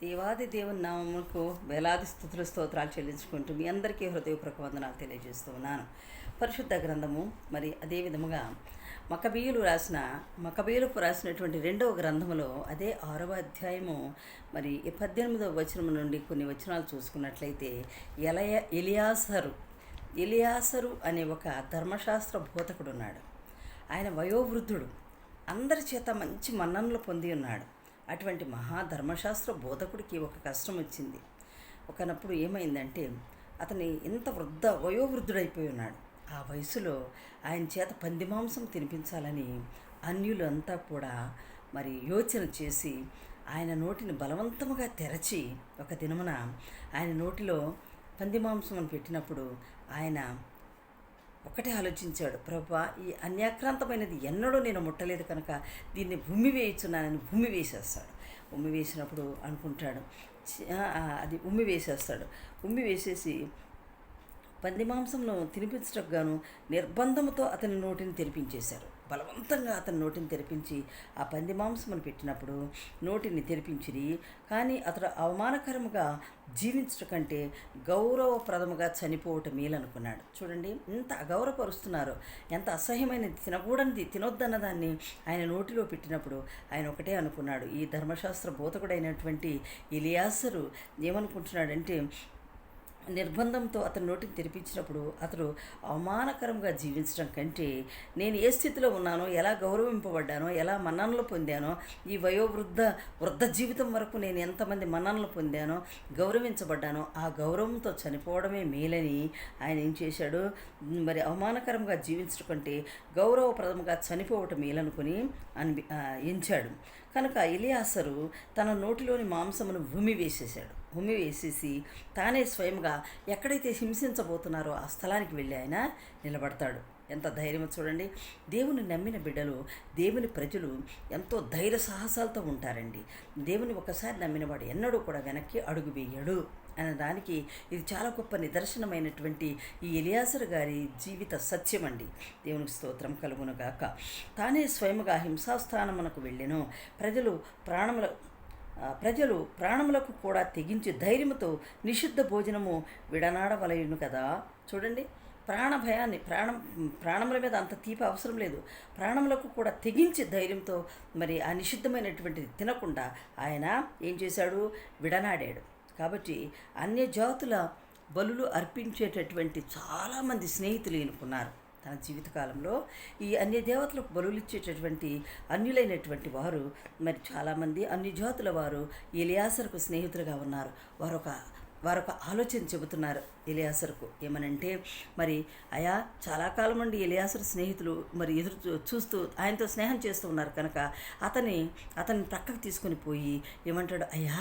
దేవాది దేవుని నామముకు వేలాది స్థుతుల స్తోత్రాలు చెల్లించుకుంటూ మీ అందరికీ హృదయపూర్వక వందనాలు తెలియజేస్తూ ఉన్నాను. పరిశుద్ధ గ్రంథము మరి అదే విధముగా మకబీయులు రాసిన మకబీయులకు రాసినటువంటి రెండవ గ్రంథములో అదే ఆరవ అధ్యాయము మరి ఈ పద్దెనిమిదవ వచనం నుండి కొన్ని వచనాలు చూసుకున్నట్లయితే ఎలయ ఎలియాసరు ఎలియాసరు అనే ఒక ధర్మశాస్త్ర బోధకుడు ఉన్నాడు ఆయన వయోవృద్ధుడు. అందరి చేత మంచి మన్ననలు పొంది ఉన్నాడు. అటువంటి మహాధర్మశాస్త్ర బోధకుడికి ఒక కష్టం వచ్చింది. ఒకనప్పుడు ఏమైందంటే అతని ఇంత వృద్ధ వయోవృద్ధుడైపోయి ఉన్నాడు. ఆ వయసులో ఆయన చేత పంది మాంసం తినిపించాలని అన్యులంతా కూడా మరి యోచన చేసి ఆయన నోటిని బలవంతముగా తెరచి ఒక దినమున ఆయన నోటిలో పంది మాంసం అని పెట్టినప్పుడు ఆయన ఒకటే ఆలోచించాడు ప్రభా ఈ అన్యాక్రాంతమైనది ఎన్నడూ నేను ముట్టలేదు కనుక దీన్ని భూమి వేయిచున్నానని భూమి వేసేస్తాడు. ఉమ్మి వేసినప్పుడు అనుకుంటాడు అది ఉమ్మి వేసేస్తాడు. ఉమ్మి వేసేసి పంది మాంసంను తినిపించటకు గాను నిర్బంధముతో అతని నోటిని తెరిపించేశారు. బలవంతంగా అతని నోటిని తెరిపించి ఆ పంది మాంసమును పెట్టినప్పుడు నోటిని తెరిపించిరి. కానీ అతడు అవమానకరముగా జీవించట కంటే గౌరవప్రదముగా చనిపోవటం మేలనుకున్నాడు. చూడండి ఎంత అగౌరవపరుస్తున్నారు. ఎంత అసహ్యమైనది తినకూడనిది తినొద్దన్నదాన్ని ఆయన నోటిలో పెట్టినప్పుడు ఆయన ఒకటే అనుకున్నాడు. ఈ ధర్మశాస్త్ర బోధకుడైనటువంటి ఇలియాసరు ఏమనుకుంటున్నాడంటే నిర్బంధంతో అతని నోటిని తెరిపించినప్పుడు అతడు అవమానకరంగా జీవించడం కంటే నేను ఏ స్థితిలో ఉన్నానో ఎలా గౌరవింపబడ్డానో ఎలా మన్ననలు పొందానో ఈ వయోవృద్ధ వృద్ధ జీవితం వరకు నేను ఎంతమంది మన్ననలు పొందానో గౌరవించబడ్డానో ఆ గౌరవంతో చనిపోవడమే మేలని ఆయన ఏం చేశాడు? మరి అవమానకరంగా జీవించడం కంటే గౌరవప్రదంగా చనిపోవటం మేలనుకుని అనిపి ఎంచాడు. కనుక ఇలియాసరు తన నోటిలోని మాంసమును భూమి వేసేశాడు. భూమి వేసేసి తానే స్వయంగా ఎక్కడైతే హింసించబోతున్నారో ఆ స్థలానికి వెళ్ళి ఆయన నిలబడతాడు. ఎంత ధైర్యమో చూడండి. దేవుని నమ్మిన బిడ్డలు దేవుని ప్రజలు ఎంతో ధైర్య సాహసాలతో ఉంటారండి. దేవుని ఒకసారి నమ్మినవాడు ఎన్నడూ కూడా వెనక్కి అడుగు వేయడు. అనే దానికి ఇది చాలా గొప్ప నిదర్శనమైనటువంటి ఈ ఎలియాసర్ గారి జీవిత సత్యం అండి దేవునికి స్తోత్రం కలుగునుగాక తానే స్వయముగా హింసాస్థానమునకు వెళ్ళెను. ప్రజలు ప్రాణముల ప్రజలు ప్రాణములకు కూడా తెగించి ధైర్యముతో నిషిద్ధ భోజనము విడనాడవలయును కదా? చూడండి. ప్రాణ భయాన్ని ప్రాణం ప్రాణముల మీద అంత తీపి అవసరం లేదు. ప్రాణములకు కూడా తెగించి ధైర్యంతో మరి ఆ నిషిద్ధమైనటువంటిది తినకుండా ఆయన ఏం చేశాడు? విడనాడాడు. కాబట్టి అన్ని జాతుల బలులు అర్పించేటటువంటి చాలామంది స్నేహితులు ఎన్నుకున్నారు తన జీవితకాలంలో ఈ అన్య దేవతలకు బరువులు ఇచ్చేటటువంటి అన్యులైనటువంటి వారు. మరి చాలామంది అన్ని జాతుల వారు ఎలియాసర్కు స్నేహితులుగా ఉన్నారు. వారొక వారొక ఆలోచన చెబుతున్నారు ఎలియాసర్కు. ఏమనంటే మరి అయా చాలా కాలం నుండి ఎలియాసర్ స్నేహితులు మరి ఎదురు చూస్తూ ఆయనతో స్నేహం చేస్తూ ఉన్నారు కనుక అతని అతన్ని ప్రక్కకు తీసుకొని పోయి ఏమంటాడు అయ్యా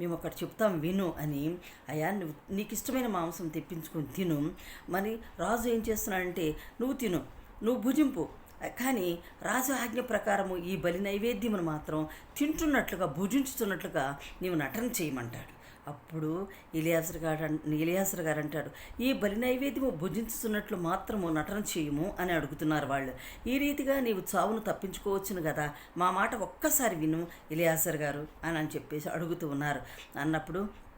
మేము ఒకటి చెప్తాం విను అని. అయ్యా నువ్వు నీకు ఇష్టమైన మాంసం తెప్పించుకొని తిను. మరి రాజు ఏం చేస్తున్నాడంటే నువ్వు తిను నువ్వు భుజింపు. కానీ రాజు ఆజ్ఞ ప్రకారము ఈ బలి నైవేద్యమును మాత్రం తింటున్నట్లుగా భుజించుతున్నట్లుగా నీవు నటన చేయమంటాడు. అప్పుడు ఇలియాసర్ గారు ఇలియాసర్ గారు అంటాడు ఈ బలి నైవేద్యము భుజించుతున్నట్లు మాత్రము నటన చేయము అని అడుగుతున్నారు వాళ్ళు. ఈ రీతిగా నీవు చావును తప్పించుకోవచ్చును కదా మా మాట ఒక్కసారి విను ఇలియాసర్ గారు అని అని చెప్పేసి అడుగుతూ ఉన్నారు. అన్నప్పుడు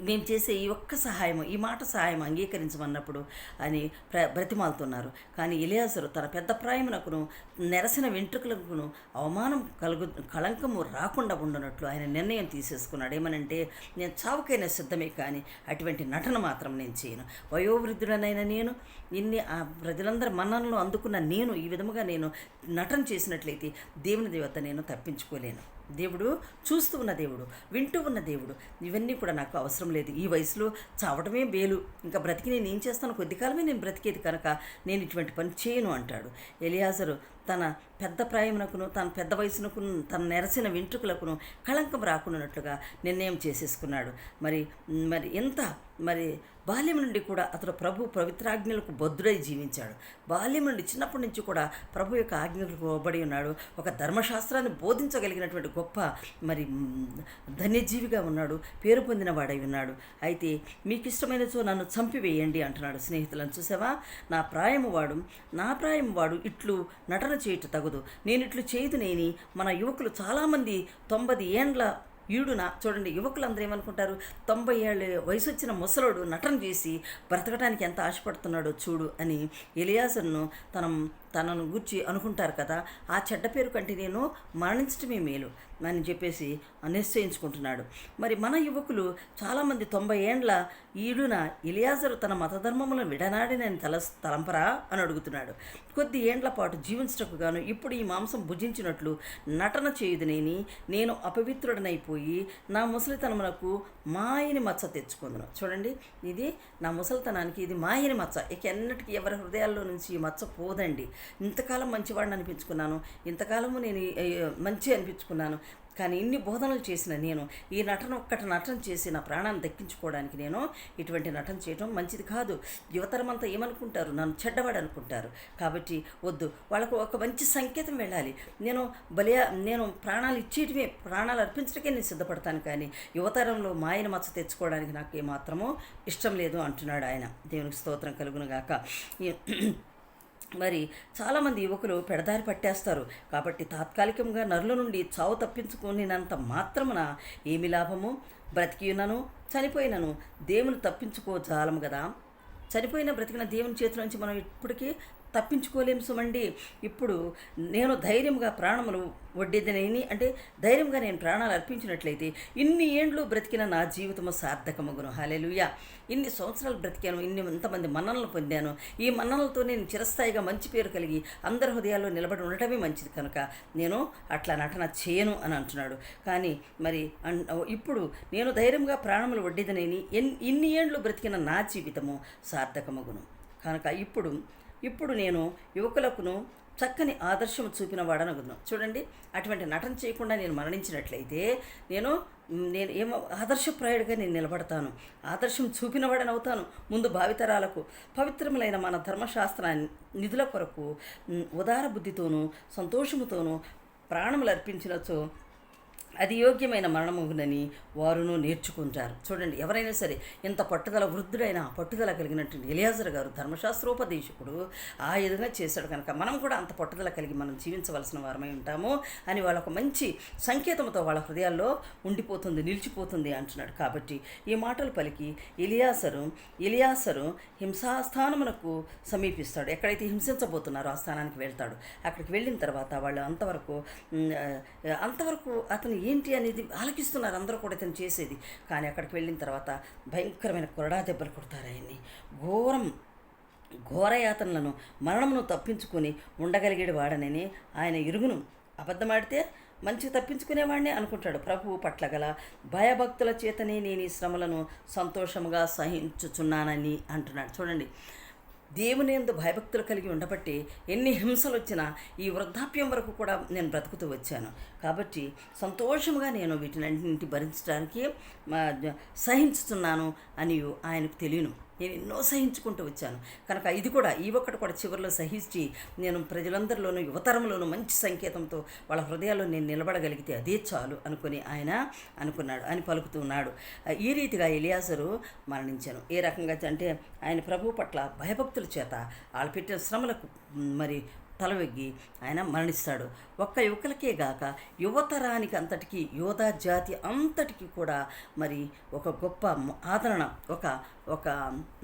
మేము చేసే ఈ ఒక్క సహాయం ఈ మాట సహాయం అంగీకరించమన్నప్పుడు అని ప్ర బ్రతిమాలుతున్నారు. కానీ ఇలియాసరు తన పెద్ద ప్రాయమునకును నెరసిన వెంట్రుకలకును అవమానం కలుగు కళంకము రాకుండా ఉండనట్లు ఆయన నిర్ణయం తీసేసుకున్నాడు. ఏమనంటే నేను చావుకైనా సిద్ధమే కానీ అటువంటి నటన మాత్రం నేను చేయను. వయోవృద్ధుడనైన నేను ఇన్ని ఆ ప్రజలందరి మన్ననలు అందుకున్న నేను ఈ విధముగా నేను నటన చేసినట్లయితే దేవుని దేవత నేను తప్పించుకోలేను. దేవుడు చూస్తూ ఉన్న దేవుడు వింటూ ఉన్న దేవుడు. ఇవన్నీ కూడా నాకు అవసరం లేదు. ఈ వయసులో చావడమే బేలు ఇంకా బ్రతికి నేను ఏం చేస్తాను? కొద్ది కాలమే నేను బ్రతికేది కనుక నేను ఇటువంటి పని చేయను అంటాడు. ఎలియాజరు తన పెద్ద ప్రాయమునకును తన పెద్ద వయసునకు తన నెరసిన వెంట్రుకలకును కళంకం రాకున్నట్లుగా నిర్ణయం చేసేసుకున్నాడు. మరి మరి ఎంత మరి బాల్యం నుండి కూడా అతడు ప్రభు పవిత్రాజ్ఞలకు బద్ధుడై జీవించాడు. బాల్యం నుండి చిన్నప్పటి నుంచి కూడా ప్రభు యొక్క ఆజ్ఞలకు లోబడి ఉన్నాడు. ఒక ధర్మశాస్త్రాన్ని బోధించగలిగినటువంటి గొప్ప మరి ధన్యజీవిగా ఉన్నాడు. పేరు పొందిన వాడై ఉన్నాడు. అయితే మీకు ఇష్టమైనచో నన్ను చంపివేయండి అంటున్నాడు. స్నేహితులను చూసావా? నా ప్రాయము వాడు నా ప్రాయం వాడు ఇట్లు నటన చేయుట తగదు. నేను ఇట్లు చేయదు నేని. మన యువకులు చాలామంది తొంభై ఏండ్ల ఈడున చూడండి యువకులందరూ ఏమనుకుంటారు? తొంభై ఏళ్ళ వయసు వచ్చిన ముసలోడు నటన చేసి బ్రతకడానికి ఎంత ఆశపడుతున్నాడో చూడు అని ఎలియాసన్ను తన తనను గూర్చి అనుకుంటారు కదా. ఆ చెడ్డ పేరు కంటే నేను మరణించడమే మేలు. అని చెప్పేసి నిశ్చయించుకుంటున్నాడు. మరి మన యువకులు చాలామంది తొంభై ఏండ్ల ఈడున ఇలియాజరు తన మతధర్మములను విడనాడినని తల తలంపరా అని అడుగుతున్నాడు. కొద్ది ఏండ్ల పాటు జీవించటకు గాను ఇప్పుడు ఈ మాంసం భుజించినట్లు నటన చేయుదునేని నేను అపవిత్రుడనైపోయి నా ముసలితనమునకు మాయని మచ్చ తెచ్చుకుందును. చూడండి ఇది నా ముసలితనానికి ఇది మాయని మచ్చ. ఇక ఎన్నటికీ ఎవరి హృదయాల్లో నుంచి ఈ మచ్చ పోదండి. ఇంతకాలం మంచివాడిని అనిపించుకున్నాను. ఇంతకాలము నేను మంచి అనిపించుకున్నాను. కానీ ఇన్ని బోధనలు చేసిన నేను ఈ నటన ఒక్కటి నటన చేసి నా ప్రాణాన్ని దక్కించుకోవడానికి నేను ఇటువంటి నటన చేయడం మంచిది కాదు. యువతరం అంతా ఏమనుకుంటారు? నన్ను చెడ్డవాడు అనుకుంటారు కాబట్టి వద్దు. వాళ్ళకు ఒక మంచి సంకేతం వెళ్ళాలి. నేను బలి నేను ప్రాణాలు ఇచ్చేయటమే ప్రాణాలు అర్పించడానికే నేను సిద్ధపడతాను కానీ యువతరంలో మాయన మచ్చ తెచ్చుకోవడానికి నాకు ఏమాత్రమో ఇష్టం లేదు అంటున్నాడు ఆయన. దేవునికి స్తోత్రం కలుగునుగాక. ఈ- మరి చాలామంది యువకులు పెడదారి పట్టేస్తారు. కాబట్టి తాత్కాలికంగా నరుల నుండి చావు తప్పించుకునేనంత మాత్రమున ఏమి లాభము? బ్రతికినను చనిపోయినను దేవుని తప్పించుకోజాలము కదా చనిపోయిన బ్రతికిన దేవుని చేతి నుంచి మనం ఇప్పటికీ తప్పించుకోలేము సుమండి. ఇప్పుడు నేను ధైర్యంగా ప్రాణములు వడ్డేదనని అంటే ధైర్యంగా నేను ప్రాణాలు అర్పించినట్లయితే ఇన్ని ఏండ్లు బ్రతికిన నా జీవితము సార్థకమగును. హాలేలుయ. ఇన్ని సంవత్సరాలు బ్రతికాను ఇన్ని ఇంతమంది మన్ననలు పొందాను. ఈ మన్ననలతో నేను చిరస్థాయిగా మంచి పేరు కలిగి అందరి హృదయాల్లో నిలబడి ఉండటమే మంచిది కనుక నేను అట్లా నటన చేయను అని అంటున్నాడు. కానీ మరి అన్- ఇప్పుడు నేను ధైర్యంగా ప్రాణములు వడ్డేదనని ఎన్ ఇన్ని ఏండ్లు బ్రతికిన నా జీవితము సార్థకమగును. కనుక ఇప్పుడు ఇప్పుడు నేను యువకులకును చక్కని ఆదర్శం చూపిన వాడనగును చూడండి అటువంటి నటన చేయకుండా నేను మరణించినట్లయితే నేను నేను ఏమో ఆదర్శప్రాయుడిగా నేను నిలబడతాను. ఆదర్శం చూపినవాడనవుతాను అవుతాను ముందు భావితరాలకు పవిత్రములైన మన ధర్మశాస్త్ర నిధుల కొరకు ఉదార బుద్ధితోనూ సంతోషముతోనూ ప్రాణములు అర్పించినచో అది యోగ్యమైన మరణముగునని వారును నేర్చుకుంటారు. చూడండి ఎవరైనా సరే ఇంత పట్టుదల వృద్ధుడైన పట్టుదల కలిగినటువంటి ఎలియాజర్ గారు ధర్మశాస్త్రోపదేశకుడు ఆ విధంగా చేశాడు కనుక మనం కూడా అంత పట్టుదల కలిగి మనం జీవించవలసిన వారమై ఉంటాము అని వాళ్ళ ఒక మంచి సంకేతంతో వాళ్ళ హృదయాల్లో ఉండిపోతుంది నిలిచిపోతుంది అంటున్నాడు. కాబట్టి ఈ మాటలు పలికి ఎలియాసరు ఎలియాసరు హింసాస్థానమునకు సమీపిస్తాడు. ఎక్కడైతే హింసించబోతున్నారో ఆ స్థానానికి వెళ్తాడు. అక్కడికి వెళ్ళిన తర్వాత వాళ్ళు అంతవరకు అంతవరకు అతను ఏంటి అనేది ఆలకిస్తున్నారు అందరూ కూడా ఇతను చేసేది. కానీ అక్కడికి వెళ్ళిన తర్వాత భయంకరమైన కొరడా దెబ్బలు కొడతారు ఆయన్ని. ఘోరం ఘోరయాతనలను మరణమును తప్పించుకొని ఉండగలిగేడు వాడనని ఆయన ఇరుగును. అబద్ధమాడితే మంచి తప్పించుకునేవాడిని అనుకుంటాడు. ప్రభువు పట్ల గల భయభక్తుల చేతనే నేను ఈ శ్రమలను సంతోషముగా సహించుచున్నానని అంటున్నాడు. చూడండి దేవుని ఎందు భయభక్తులు కలిగి ఉండబట్టి ఎన్ని హింసలు వచ్చినా ఈ వృద్ధాప్యం వరకు కూడా నేను బ్రతుకుతూ వచ్చాను. కాబట్టి సంతోషంగా నేను వీటినన్నింటి భరించడానికి సహించుతున్నాను అని ఆయనకు తెలియను. నేను ఎన్నో సహించుకుంటూ వచ్చాను. కనుక ఇది కూడా ఈ ఒక్కటి కూడా చివరిలో సహించి నేను ప్రజలందరిలోనూ యువతరంలోనూ మంచి సంకేతంతో వాళ్ళ హృదయాల్లో నేను నిలబడగలిగితే అదే చాలు అనుకుని ఆయన అనుకున్నాడు అని పలుకుతున్నాడు ఈ రీతిగా ఎలియాసరు మరణించాను ఏ రకంగా అంటే ఆయన ప్రభు పట్ల భయభక్తుల చేత వాళ్ళు పెట్టిన శ్రమలకు మరి తలవెగ్గి ఆయన మరణిస్తాడు. ఒక్క యువకులకే గాక యువతరానికి అంతటికీ యోధా జాతి అంతటికి కూడా మరి ఒక గొప్ప ఆదరణ ఒక ఒక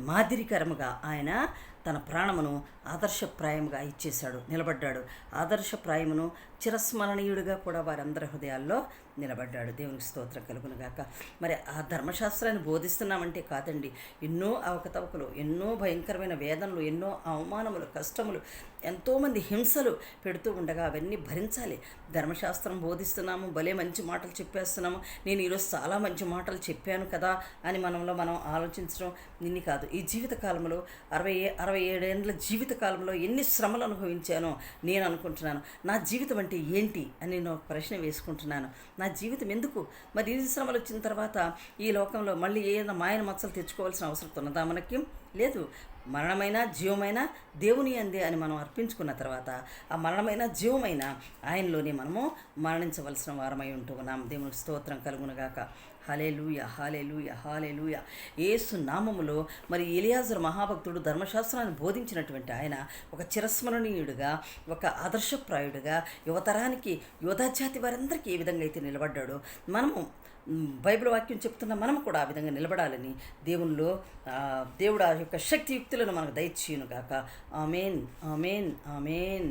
మాదిరికరముగా ఆయన తన ప్రాణమును ఆదర్శప్రాయముగా ఇచ్చేశాడు నిలబడ్డాడు. ఆదర్శప్రాయమును చిరస్మరణీయుడిగా కూడా వారందరి హృదయాల్లో నిలబడ్డాడు. దేవునికి స్తోత్రం కలుగునుగాక మరి ఆ ధర్మశాస్త్రాన్ని బోధిస్తున్నామంటే కాదండి. ఎన్నో అవకతవకలు ఎన్నో భయంకరమైన వేదనలు ఎన్నో అవమానములు కష్టములు ఎంతోమంది హింసలు పెడుతూ ఉండగా అవన్నీ భరించాలి. ధర్మశాస్త్రం బోధిస్తున్నాము భలే మంచి మాటలు చెప్పేస్తున్నాము. నేను ఈరోజు చాలా మంచి మాటలు చెప్పాను కదా అని మనంలో మనం ఆలోచించడం నిన్ని కాదు. ఈ జీవిత కాలంలో అరవై అరవై ఏడేండ్ల జీవిత కాలంలో ఎన్ని శ్రమలు అనుభవించానో నేను అనుకుంటున్నాను. నా జీవితం అంటే ఏంటి అని నేను ఒక ప్రశ్న వేసుకుంటున్నాను. నా జీవితం ఎందుకు? మరి ఇన్ని శ్రమలు వచ్చిన తర్వాత ఈ లోకంలో మళ్ళీ ఏదైనా మాయన మచ్చలు తెచ్చుకోవాల్సిన అవసరం ఉన్నదా మనకి? లేదు. మరణమైన జీవమైన దేవుని అందే అని మనం అర్పించుకున్న తర్వాత ఆ మరణమైన జీవమైన ఆయనలోనే మనము మరణించవలసిన వారమై ఉంటూ ఉన్నాం. దేవునికి స్తోత్రం కలుగునగాక హలేలుయ హాలేలుయ హాలేలుయ ఏసు నామములో మరి ఎలియాజర్ మహాభక్తుడు ధర్మశాస్త్రాన్ని బోధించినటువంటి ఆయన ఒక చిరస్మరణీయుడిగా ఒక ఆదర్శప్రాయుడిగా యువతరానికి యువతాజాతి వారందరికీ ఏ విధంగా అయితే నిలబడ్డాడో. మనము బైబిల్ వాక్యం చెప్తున్న మనం కూడా ఆ విధంగా నిలబడాలని దేవునిలో దేవుడు ఆ యొక్క శక్తియుక్తులను మనకు దయచేయును గాక ఆమెన్ ఆమెన్ ఆమెన్.